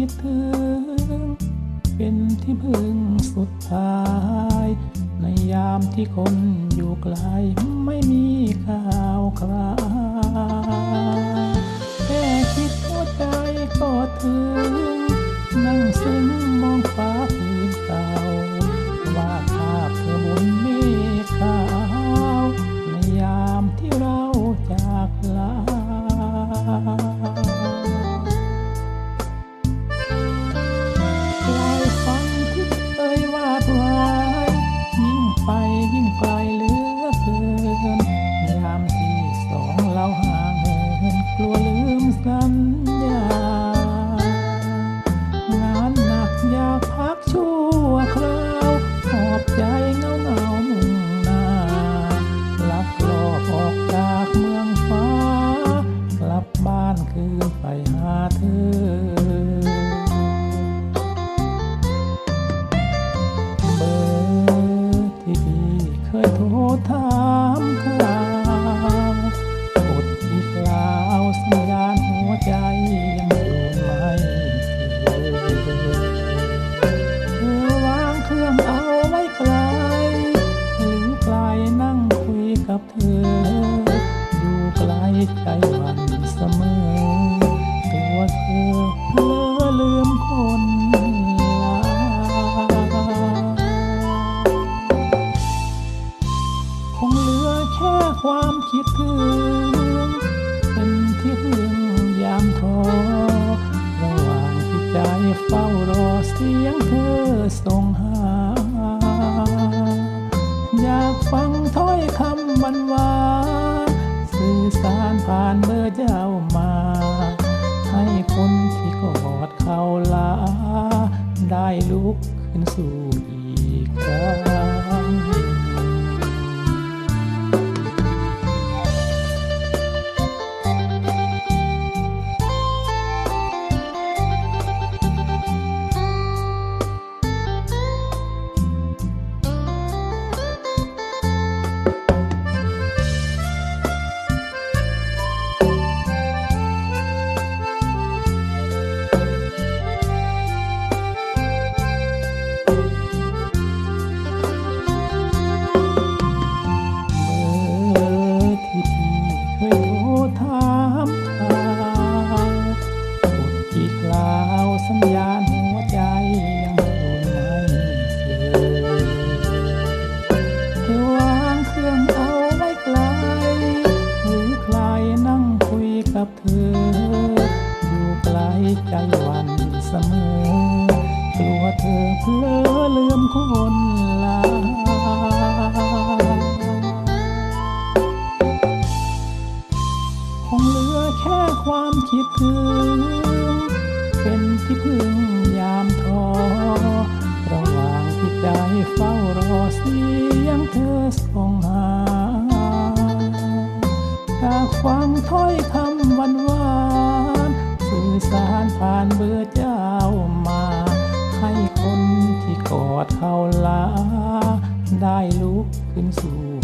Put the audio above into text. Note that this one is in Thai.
คิดถึง เป็นที่พึ่งสุดท้าย ในยามที่คนอยู่ไกลไม่มีข่าวคราว ยโทรถามข่าว คิดถึงเป็นที่พึ่งยามท้อระหว่างที่ใจเฝ้ารอเสียงเธอส่งหา อยากฟังถ้อยคำหวานหวานสื่อสารผ่านเบอร์เจ้ามา ให้คนที่กอดเขาลา ได้ลุกขึ้นสู่อีกครั้ง ลใจหวันเสมอกลัวเธอเพลอลืมคนลาคงเหลือแค่ความคิดถึงเป็นที่พึ่งยามท้อระหว่างที่ใจเฝ้ารอเสียงเธอส่งหาอยากฟังถ้อยคำวานวาน สารผ่านเบอร์เจ้ามา ให้คนที่กอดเขาลา ได้ลุกขึ้นสู่